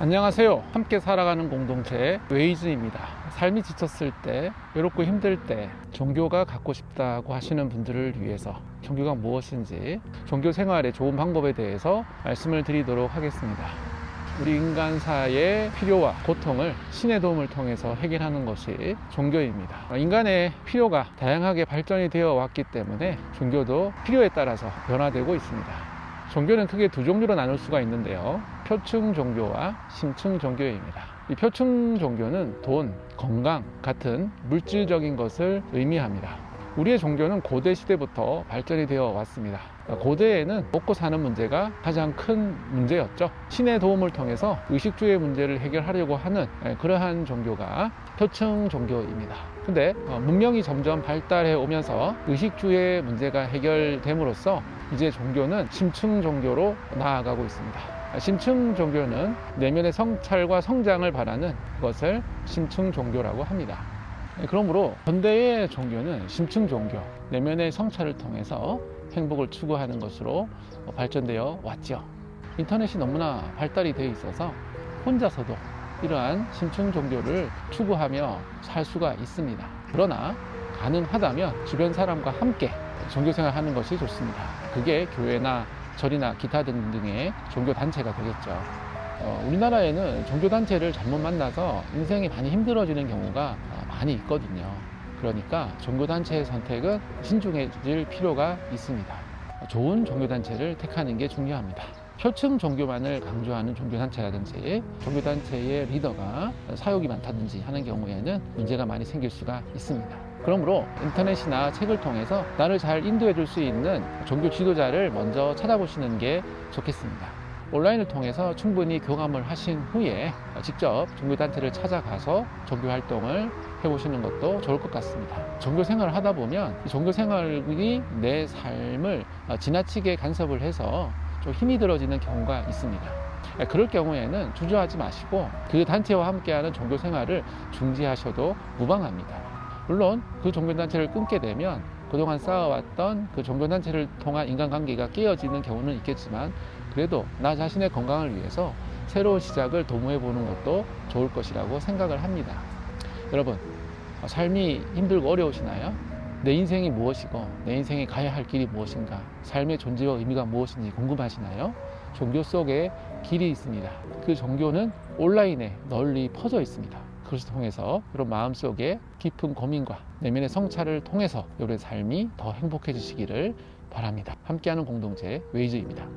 안녕하세요. 함께 살아가는 공동체 웨이즈입니다. 삶이 지쳤을 때, 외롭고 힘들 때 종교가 갖고 싶다고 하시는 분들을 위해서 종교가 무엇인지 종교 생활의 좋은 방법에 대해서 말씀을 드리도록 하겠습니다. 우리 인간사의 필요와 고통을 신의 도움을 통해서 해결하는 것이 종교입니다. 인간의 필요가 다양하게 발전이 되어 왔기 때문에 종교도 필요에 따라서 변화되고 있습니다. 종교는 크게 두 종류로 나눌 수가 있는데요. 표층 종교와 심층 종교입니다. 이 표층 종교는 돈, 건강 같은 물질적인 것을 의미합니다. 우리의 종교는 고대 시대부터 발전이 되어 왔습니다. 고대에는 먹고 사는 문제가 가장 큰 문제였죠. 신의 도움을 통해서 의식주의 문제를 해결하려고 하는 예, 그러한 종교가 표층 종교입니다. 근데 어, 문명이 점점 발달해 오면서 의식주의 문제가 해결됨으로써 이제 종교는 심층 종교로 나아가고 있습니다. 심층 종교는 내면의 성찰과 성장을 바라는 것을 심층 종교라고 합니다. 그러므로 현대의 종교는 심층 종교, 내면의 성찰을 통해서 행복을 추구하는 것으로 발전되어 왔죠. 인터넷이 너무나 발달이 되어 있어서 혼자서도 이러한 심층 종교를 추구하며 살 수가 있습니다. 그러나 가능하다면 주변 사람과 함께 종교 생활하는 것이 좋습니다. 그게 교회나 절이나 기타 등등의 종교 단체가 되겠죠. 어, 우리나라에는 종교 단체를 잘못 만나서 인생이 많이 힘들어지는 경우가 어, 많이 있거든요. 그러니까 종교 단체의 선택은 신중해질 필요가 있습니다. 좋은 종교 단체를 택하는 게 중요합니다. 표층 종교만을 강조하는 종교단체라든지 종교단체의 리더가 사욕이 많다든지 하는 경우에는 문제가 많이 생길 수가 있습니다. 그러므로 인터넷이나 책을 통해서 나를 잘 인도해 줄 수 있는 종교 지도자를 먼저 찾아보시는 게 좋겠습니다. 온라인을 통해서 충분히 교감을 하신 후에 직접 종교단체를 찾아가서 종교 활동을 해보시는 것도 좋을 것 같습니다. 종교 생활을 하다 보면 이 종교 생활이 내 삶을 지나치게 간섭을 해서 좀 힘이 들어지는 경우가 있습니다. 그럴 경우에는 주저하지 마시고 그 단체와 함께하는 종교 생활을 중지하셔도 무방합니다. 물론 그 종교단체를 끊게 되면 그동안 쌓아왔던 그 종교단체를 통한 인간관계가 깨어지는 경우는 있겠지만 그래도 나 자신의 건강을 위해서 새로운 시작을 도모해 보는 것도 좋을 것이라고 생각을 합니다. 여러분, 삶이 힘들고 어려우시나요? 내 인생이 무엇이고 내 인생에 가야 할 길이 무엇인가 삶의 존재와 의미가 무엇인지 궁금하시나요? 종교 속에 길이 있습니다. 그 종교는 온라인에 널리 퍼져 있습니다. 그것을 통해서 여러분 마음속에 깊은 고민과 내면의 성찰을 통해서 여러분의 삶이 더 행복해지시기를 바랍니다. 함께하는 공동체 웨이즈입니다.